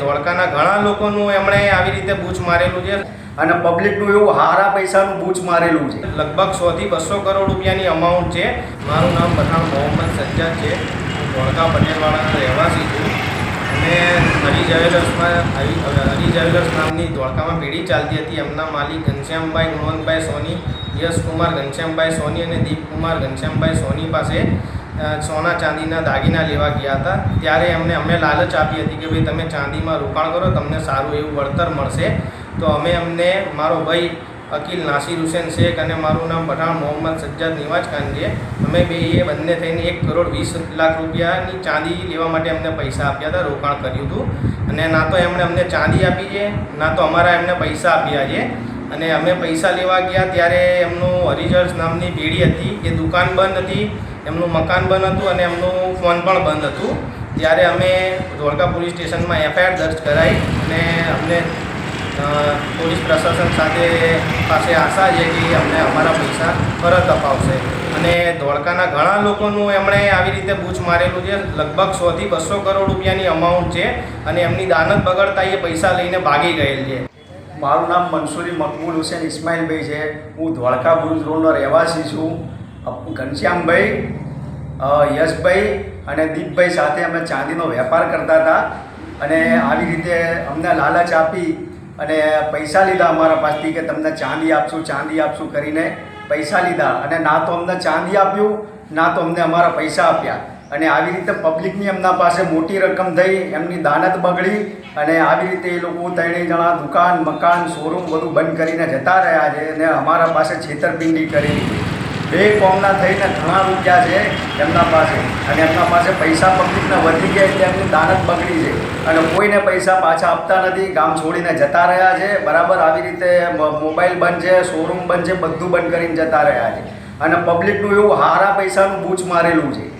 ધોળકાના ઘણા લોકોનું એમણે આવી રીતે બૂચ મારેલું છે અને પબ્લિકનું એવું હારા પૈસાનું બૂચ મારેલું છે. લગભગ સોથી બસો કરોડ રૂપિયાની અમાઉન્ટ છે. મારું નામ પઠાણ મોહમ્મદ સજ્જાદ છે. હું ધોળકા પટેલવાડાના રહેવાસી છું. અને હરી જ્વેલર્સમાં હરી જ્વેલર્સ નામની ધોળકામાં પેઢી ચાલતી હતી. એમના માલિક ઘનશ્યામભાઈ ગુણવંતભાઈ સોની, યશકુમાર ઘનશ્યામભાઈ સોની અને દીપકુમાર ઘનશ્યામભાઈ સોની પાસે સોના ચાંદીના દાગીના લેવા ગયા હતા. ત્યારે એમને અમે લાલચ આપી હતી કે ભાઈ તમે ચાંદીમાં રોકાણ કરો, તમને સારું એવું વળતર મળશે. તો અમે અમને મારો ભાઈ અકીલ નાસિર હુસેન શેખ અને મારું નામ પઠાણ મોહમ્મદ સજ્જાદ નિવાજ ખાન છે અમે બે એ બંને થઈને એક કરોડ વીસ લાખ રૂપિયાની ચાંદી લેવા માટે અમને પૈસા આપ્યા હતા, રોકાણ કર્યું હતું. અને ના તો એમણે અમને ચાંદી આપી છે, ના તો અમારા એમને પૈસા આપ્યા છે. અને અમે પૈસા લેવા ગયા ત્યારે એમનું હરિજર્સ નામની પેઢી હતી, એ દુકાન બંધ હતી. એમનું મકાન બંધ હતું અને એમનું ફોન પણ બંધ હતું. ત્યારે અમે ધોળકા પોલીસ સ્ટેશનમાં એફઆઈઆર દર્જ કરાવી અને અમને પોલીસ પ્રશાસન સાથે પાસે આશા છે કે અમને અમારા પૈસા પરત અપાવશે. અને ધોળકાના ઘણા લોકોનું એમણે આવી રીતે બૂચ મારેલું છે. લગભગ સોથી બસો કરોડ રૂપિયાની અમાઉન્ટ છે અને એમની દાનત બગડતા એ પૈસા લઈને ભાગી ગયેલ છે. મારું નામ મનસુરી મકબૂલ હુસેન ઇસ્માઇલભાઈ છે. હું ધોળકા બુરુજ રોડનો રહેવાસી છું. ઘનશ્યામભાઈ યશભાઈ અને દીપભાઈ સાથે અમે ચાંદીનો વેપાર કરતા હતા. અને આવી રીતે અમને લાલચ આપી અને પૈસા લીધા અમારા પાસેથી કે તમને ચાંદી આપશું ચાંદી આપશું કરીને પૈસા લીધા. અને ના તો અમને ચાંદી આપ્યું, ના તો અમને અમારા પૈસા આપ્યા. અને આવી રીતે પબ્લિકની એમના પાસે મોટી રકમ થઈ, એમની દાનત બગડી અને આવી રીતે એ લોકો ત્રણેય જણા દુકાન, મકાન શોરૂમ બધું બંધ કરીને જતા રહ્યા છે અને અમારા પાસે છેતરપિંડી કરી બે કોમના થઈને ઘણા રૂપિયા છે એમના પાસે. અને એમના પાસે પૈસા પબ્લિકના વધી ગયા એટલે એમની દાનત બગડી છે. અને કોઈને પૈસા પાછા આપતા નથી, ગામ છોડીને જતા રહ્યા છે. બરાબર આવી રીતે મોબાઈલ બંધ છે શોરૂમ બંધ છે, બધું બંધ કરીને જતા રહ્યા છે. અને પબ્લિકનું એવું હારા પૈસાનું બૂચ મારેલું છે.